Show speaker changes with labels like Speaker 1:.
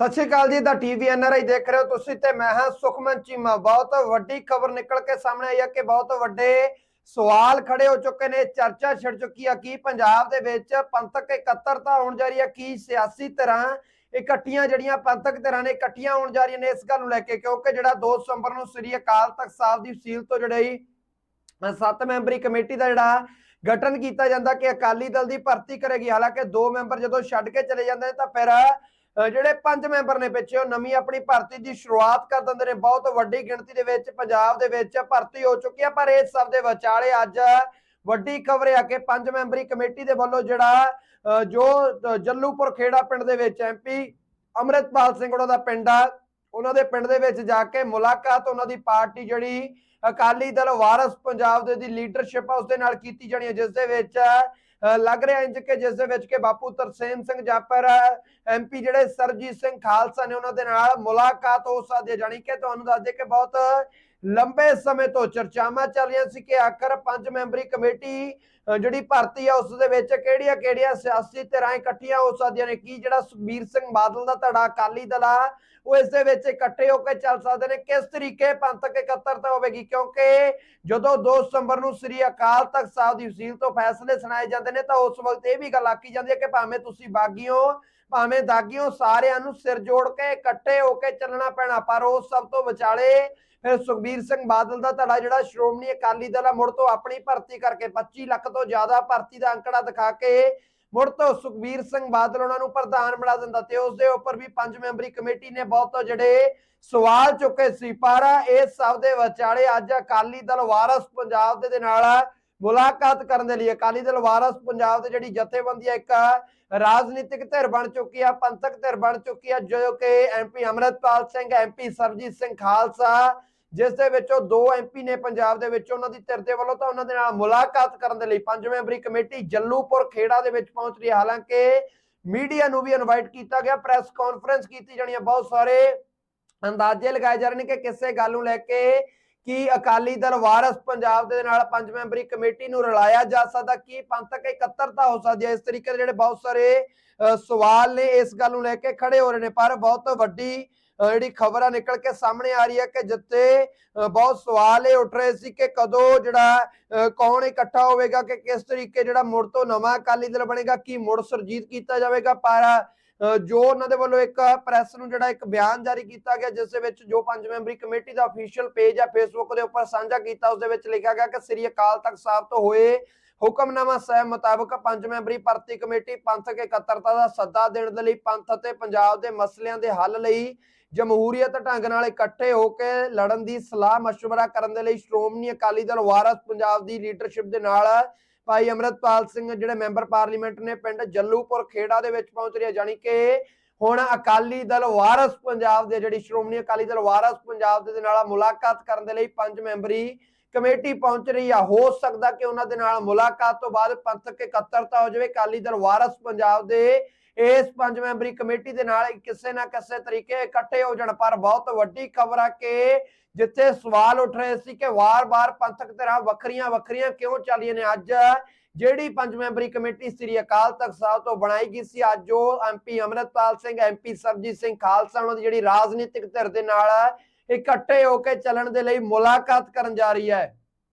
Speaker 1: ਸਤਿ ਸ਼੍ਰੀ ਅਕਾਲ ਜੀ, ਦਾ TV NRI ਦੇਖ ਰਹੇ ਹੋ ਤੁਸੀਂ ਤੇ ਮੈਂ ਹਾਂ ਸੁਖਮਨ ਚੀਮਾ। ਬਹੁਤ ਵੱਡੀ ਖਬਰ ਨਿਕਲ ਕੇ ਸਾਹਮਣੇ ਆਈ ਹੈ ਕਿ ਬਹੁਤ ਵੱਡੇ ਸਵਾਲ ਖੜੇ ਹੋ ਚੁੱਕੇ ਨੇ, ਚਰਚਾ ਛਿੜ ਚੁੱਕੀ ਆ ਕਿ ਪੰਜਾਬ ਦੇ ਵਿੱਚ ਪੰਥਕ ਇਕੱਤਰਤਾ ਹੋਣ ਜਾ ਰਹੀ ਹੈ, ਕੀ ਸਿਆਸੀ ਤਰ੍ਹਾਂ ਇਕੱਠੀਆਂ ਜਿਹੜੀਆਂ ਪੰਥਕ ਤਰ੍ਹਾਂ ਨੇ ਇਕੱਠੀਆਂ ਹੋਣ ਜਾ ਰਹੀਆਂ ਨੇ ਇਸ ਗੱਲ ਨੂੰ ਲੈ ਕੇ, ਕਿਉਂਕਿ ਜਿਹੜਾ 2 ਦਸੰਬਰ ਨੂੰ ਸ੍ਰੀ ਅਕਾਲ ਤਖਤ ਸਾਹਿਬ ਦੀ ਸੀਲ ਤੋਂ ਜਿਹੜੀ ਸੱਤ ਮੈਂਬਰੀ ਕਮੇਟੀ ਦਾ ਜਿਹੜਾ ਗਠਨ ਕੀਤਾ ਜਾਂਦਾ ਕਿ ਅਕਾਲੀ ਦਲ ਦੀ ਭਰਤੀ ਕਰੇਗੀ। ਹਾਲਾਂਕਿ ਦੋ ਮੈਂਬਰ ਜਦੋਂ ਛੱਡ ਕੇ ਚਲੇ ਜਾਂਦੇ ਨੇ ਤਾਂ ਫਿਰ ਜਿਹੜੇ ਪੰਜ ਮੈਂਬਰ ਨੇ ਪਿੱਛੇ ਉਹ ਨਵੀਂ ਆਪਣੀ ਭਰਤੀ ਦੀ ਸ਼ੁਰੂਆਤ ਕਰ ਦਿੰਦੇ ਨੇ। ਬਹੁਤ ਵੱਡੀ ਗਿਣਤੀ ਦੇ ਵਿੱਚ ਪੰਜਾਬ ਦੇ ਵਿੱਚ ਭਰਤੀ ਹੋ ਚੁੱਕੀ ਹੈ ਪਰ ਇਸ ਸਭ ਦੇ ਵਿਚਾਲੇ ਅੱਜ ਵੱਡੀ ਖਬਰ ਆ ਕਿ ਪੰਜ ਮੈਂਬਰੀ ਕਮੇਟੀ ਦੇ ਵੱਲੋਂ ਜਿਹੜਾ ਅ, ਜੋ ਜੱਲੂਪੁਰ ਖੇੜਾ ਪਿੰਡ ਦੇ ਵਿੱਚ ਐਮਪੀ ਅੰਮ੍ਰਿਤਪਾਲ ਸਿੰਘ ਉਹਨਾਂ ਦਾ ਪਿੰਡ ਆ ਉਹਨਾਂ ਦੇ ਪਿੰਡ ਦੇ ਵਿੱਚ ਜਾ ਕੇ ਮੁਲਾਕਾਤ ਉਹਨਾਂ ਦੀ ਪਾਰਟੀ ਜਿਹੜੀ ਅਕਾਲੀ ਦਲ ਵਾਰਸ ਪੰਜਾਬ ਦੇ ਦੀ ਲੀਡਰਸ਼ਿਪ ਆ ਉਸ ਦੇ ਨਾਲ ਕੀਤੀ ਜਾਣੀ ਹੈ ਜਿਸ ਦੇ ਵਿੱਚ ਲੱਗ ਰਿਹਾ ਇੰਜ ਕਿ ਜਿਸ ਦੇ ਵਿੱਚ ਕਿ ਬਾਪੂ ਤਰਸੇਮ ਸਿੰਘ ਜਾਪਰ ਐਮਪੀ ਜਿਹੜੇ ਸਰਜੀਤ ਸਿੰਘ ਖਾਲਸਾ ਨੇ ਉਹਨਾਂ ਦੇ ਨਾਲ ਮੁਲਾਕਾਤ ਹੋ ਸਕਦੀ ਹੈ। ਜਾਣੀ ਕਿ ਤੁਹਾਨੂੰ ਦੱਸ ਦੇ ਕਿ ਬਹੁਤ ਲੰਬੇ ਸਮੇਂ ਤੋਂ ਚਰਚਾਵਾਂ ਚੱਲ ਰਹੀਆਂ ਸੀ ਕਿ ਆਖਰ ਪੰਜ ਮੈਂਬਰੀ ਕਮੇਟੀ ਜਿਹੜੀ ਭਰਤੀ ਆ, ਉਸ ਦੇ ਵਿੱਚ ਕਿਹੜੀਆਂ ਕਿਹੜੀਆਂ ਸਿਆਸੀ ਧਿਰਾਂ ਇਕੱਠੀਆਂ ਹੋ ਸਕਦੀਆਂ ਨੇ? ਕੀ ਜਿਹੜਾ ਸੁਖਬੀਰ ਸਿੰਘ ਬਾਦਲ ਦਾ ਧੜਾ ਅਕਾਲੀ ਦਲ ਆ, ਉਹ ਇਸ ਦੇ ਵਿੱਚ ਇਕੱਠੇ ਹੋ ਕੇ ਚੱਲ ਸਕਦੇ ਨੇ? ਕਿਸ ਤਰੀਕੇ ਪੰਥਕ ਇਕੱਤਰਤਾ ਹੋਵੇਗੀ? ਕਿਉਂਕਿ ਜਦੋਂ 2 ਸਤੰਬਰ ਨੂੰ ਸ੍ਰੀ ਅਕਾਲ ਤਖਤ ਸਾਹਿਬ ਦੀ ਵਸੀਲ ਤੋਂ ਫੈਸਲੇ ਸੁਣਾਏ ਜਾਂਦੇ ਨੇ, ਤਾਂ ਉਸ ਵਕਤ ਇਹ ਵੀ ਗੱਲ ਆਖੀ ਜਾਂਦੀ ਹੈ ਕਿ ਭਾਵੇਂ ਤੁਸੀਂ ਬਾਗੀ ਹੋ ਭਾਵੇਂ ਦਾਗੀਓ, ਸਾਰਿਆਂ ਨੂੰ ਸਿਰ ਜੋੜ ਕੇ ਇਕੱਠੇ ਹੋ ਕੇ ਚੱਲਣਾ ਪੈਣਾ, ਪਰ ਉਹ ਸਭ ਤੋਂ ਵਿਚਾਲੇ ਸੁਖਬੀਰ ਸਿੰਘ ਬਾਦਲ ਦਾ ਧੜਾ ਜਿਹੜਾ ਸ਼੍ਰੋਮਣੀ ਅਕਾਲੀ ਦਲ ਆ, ਮੁੜ ਤੋਂ ਆਪਣੀ ਭਰਤੀ ਕਰਕੇ 25 ਲੱਖ ਤੋਂ ਜ਼ਿਆਦਾ ਭਰਤੀ ਦਾ ਅੰਕੜਾ ਦਿਖਾ ਕੇ ਮੁੜ ਤੋਂ ਸੁਖਬੀਰ ਸਿੰਘ ਬਾਦਲ ਉਹਨਾਂ ਨੂੰ ਪ੍ਰਧਾਨ ਬਣਾ ਦਿੰਦਾ ਤੇ ਉਸ ਦੇ ਉੱਪਰ ਵੀ ਪੰਜ ਮੈਂਬਰੀ ਕਮੇਟੀ ਨੇ ਬਹੁਤ ਜਿਹੜੇ ਸਵਾਲ ਚੁੱਕੇ ਸੀ, ਪਰ ਇਸ ਸਭ ਦੇ ਵਿਚਾਲੇ ਅੱਜ ਅਕਾਲੀ ਦਲ ਵਾਰਸ ਪੰਜਾਬ ਦੇ ਨਾਲ ਮੁਲਾਕਾਤ ਕਰਨ ਦੇ ਲਈ ਅਕਾਲੀ ਦਲ ਵਾਰਸ ਪੰਜਾਬ ਦੇ ਜਿਹੜੀ ਜਥੇਬੰਦੀ ਹੈ ਇੱਕ ਰਾਜਨੀਤਿਕ ਧਿਰ ਬਣ ਚੁੱਕੀ ਆ, ਪੰਥਕ ਧਿਰ ਬਣ ਚੁੱਕੀ ਆ, ਜੋ ਕਿ ਐਮਪੀ ਅਮਰਤਪਾਲ ਸਿੰਘ ਐਮਪੀ ਸਰਜੀਤ ਸਿੰਘ ਖਾਲਸਾ ਜਿਸ ਦੇ ਵਿੱਚੋਂ ਦੋ ਐਮਪੀ ਨੇ ਪੰਜਾਬ ਦੇ ਵਿੱਚ ਉਹਨਾਂ ਦੀ ਧਿਰ ਦੇ ਵੱਲੋਂ ਤਾਂ ਉਹਨਾਂ ਦੇ ਨਾਲ ਮੁਲਾਕਾਤ ਕਰਨ ਦੇ ਲਈ ਪੰਜ ਮੈਂਬਰੀ ਕਮੇਟੀ ਜੱਲੂਪੁਰ ਖੇੜਾ ਦੇ ਵਿੱਚ ਪਹੁੰਚ ਰਹੀ ਹੈ। ਹਾਲਾਂਕਿ ਮੀਡੀਆ ਨੂੰ ਵੀ ਇਨਵਾਈਟ ਕੀਤਾ ਗਿਆ ਪ੍ਰੈਸ ਕਾਨਫਰੰਸ ਕੀਤੀ ਜਾਣੀ ਹੈ। ਬਹੁਤ ਸਾਰੇ ਅੰਦਾਜ਼ੇ ਲਗਾਏ ਜਾ ਰਹੇ ਨੇ ਕਿ ਕਿਸੇ ਗੱਲ ਨੂੰ ਲੈ ਕੇ ਕੀ ਅਕਾਲੀ ਦਲ ਵਾਰਸ ਪੰਜਾਬ ਦੇ ਨਾਲ ਪੰਜ ਮੈਂਬਰੀ ਕਮੇਟੀ ਨੂੰ ਰਲਾਇਆ ਜਾ ਸਕਦਾ, ਕੀ ਪੰਥਕ ਇਕੱਤਰਤਾ ਹੋ ਸਕਦੀ ਹੈ? ਇਸ ਤਰੀਕੇ ਦੇ ਜਿਹੜੇ ਬਹੁਤ ਸਾਰੇ ਸਵਾਲ ਨੇ, ਇਸ ਗੱਲ ਨੂੰ ਲੈ ਕੇ ਖੜੇ ਹੋ ਰਹੇ ਨੇ। ਪਰ ਬਹੁਤ ਵੱਡੀ ਜਿਹੜੀ ਖਬਰਾਂ ਨਿਕਲ ਕੇ ਸਾਹਮਣੇ ਆ ਰਹੀ ਹੈ ਕਿ ਜਿੱਥੇ ਬਹੁਤ ਸਵਾਲ ਇਹ ਉੱਠ ਰਹੇ ਸੀ ਕਿ ਕਦੋਂ ਜਿਹੜਾ ਕੌਣ ਇਕੱਠਾ ਹੋਵੇਗਾ, ਕਿ ਕਿਸ ਤਰੀਕੇ ਜਿਹੜਾ ਮੁੜ ਤੋਂ ਨਵਾਂ ਅਕਾਲੀ ਦਲ ਬਣੇਗਾ, ਕੀ ਮੁੜ ਸਰਜੀਤ ਕੀਤਾ ਜਾਵੇਗਾ, ਪਰ ਜੋ ਉਹਨਾਂ ਦੇ ਵੱਲੋਂ ਇੱਕ ਪ੍ਰੈਸ ਨੂੰ ਜਿਹੜਾ ਇੱਕ ਬਿਆਨ ਜਾਰੀ ਕੀਤਾ ਗਿਆ, ਜਿਸ ਦੇ ਵਿੱਚ ਜੋ ਪੰਜ ਮੈਂਬਰੀ ਕਮੇਟੀ ਦਾ ਅਫੀਸ਼ੀਅਲ ਪੇਜ ਹੈ ਫੇਸਬੁੱਕ ਦੇ ਉੱਪਰ ਸਾਂਝਾ ਕੀਤਾ, ਉਸ ਦੇ ਵਿੱਚ ਲਿਖਿਆ ਗਿਆ ਕਿ ਸ੍ਰੀ ਅਕਾਲ ਤਖਤ ਸਾਹਿਬ ਤੋਂ ਹੋਏ ਹੁਕਮਨਾਮਾ ਸਾਹਿਬ ਮੁਤਾਬਕ ਪੰਜ ਮੈਂਬਰੀ ਭਰਤੀ ਕਮੇਟੀ ਪੰਥਕ ਇਕੱਤਰਤਾ ਦਾ ਸੱਦਾ ਦੇਣ ਦੇ ਲਈ ਪੰਥ ਅਤੇ ਪੰਜਾਬ ਦੇ ਮਸਲਿਆਂ ਦੇ ਹੱਲ ਲਈ ਜਮਹੂਰੀਅਤ ਢੰਗ ਨਾਲ ਇਕੱਠੇ ਹੋ ਕੇ ਲੜਨ ਦੀ ਸਲਾਹ مشਵਰਾ ਕਰਨ ਦੇ ਲਈ ਸ਼੍ਰੋਮਣੀ ਅਕਾਲੀ ਦਲ ਵਾਰਸ ਪੰਜਾਬ ਦੀ ਲੀਡਰਸ਼ਿਪ ਦੇ ਨਾਲ ਭਾਈ ਅਮਰਤਪਾਲ ਸਿੰਘ ਜਿਹੜੇ ਮੈਂਬਰ ਪਾਰਲੀਮੈਂਟ ਨੇ ਪਿੰਡ ਜੱਲੂਪੁਰ ਖੇੜਾ ਦੇ ਵਿੱਚ ਪਹੁੰਚ ਰਿਹਾ ਜਾਨੀ ਕਿ ਹੁਣ ਅਕਾਲੀ ਦਲ ਵਾਰਸ ਪੰਜਾਬ ਦੇ ਜਿਹੜੀ ਸ਼੍ਰੋਮਣੀ ਅਕਾਲੀ ਦਲ ਵਾਰਸ ਪੰਜਾਬ ਦੇ ਨਾਲ ਮੁਲਾਕਾਤ ਕਰਨ ਦੇ ਲਈ ਪੰਜ ਮੈਂਬਰੀ ਕਮੇਟੀ ਪਹੁੰਚ ਰਹੀ ਆ। ਹੋ ਸਕਦਾ ਕਿ ਉਹਨਾਂ ਦੇ ਨਾਲ ਮੁਲਾਕਾਤ ਤੋਂ ਬਾਅਦ ਪੰਥਕ ਇਕੱਤਰਤਾ ਹੋ ਜਾਵੇ। ਅਕਾਲੀ ਦਲ ਵਾਰਸ ਪੰਜਾਬ ਦੇ ਇਸ ਪੰਜ ਮੈਂਬਰੀ ਕਮੇਟੀ ਦੇ ਨਾਲ ਕਿਸੇ ਨਾ ਕਿਸੇ ਤਰੀਕੇ ਇਕੱਠੇ ਹੋ ਜਾਣ, ਪਰ ਬਹੁਤ ਵੱਡੀ ਖਬਰ ਆ ਕਿ ਜਿੱਥੇ ਸਵਾਲ ਉੱਠ ਰਹੇ ਸੀ ਕਿ ਵਾਰ-ਵਾਰ ਪੰਥਕ ਧਿਰਾਂ ਵੱਖਰੀਆਂ ਵੱਖਰੀਆਂ ਕਿਉਂ ਚੱਲੀਆਂ ਨੇ, ਅੱਜ ਜਿਹੜੀ ਪੰਜ ਮੈਂਬਰੀ ਕਮੇਟੀ ਸ੍ਰੀ ਅਕਾਲ ਤਖਤ ਸਾਹਿਬ ਤੋਂ ਬਣਾਈ ਗਈ ਸੀ, ਅੱਜ ਉਹ ਐਮਪੀ ਅਮਰਤਪਾਲ ਸਿੰਘ ਐਮਪੀ ਸਰਜੀਤ ਸਿੰਘ ਖਾਲਸਾ ਉਹਨਾਂ ਦੀ ਜਿਹੜੀ ਰਾਜਨੀਤਿਕ ਧਿਰ ਦੇ ਨਾਲ ਇਕੱਠੇ ਹੋ ਕੇ ਚੱਲਣ ਦੇ ਲਈ ਮੁਲਾਕਾਤ ਕਰਨ ਜਾ ਰਹੀ ਹੈ।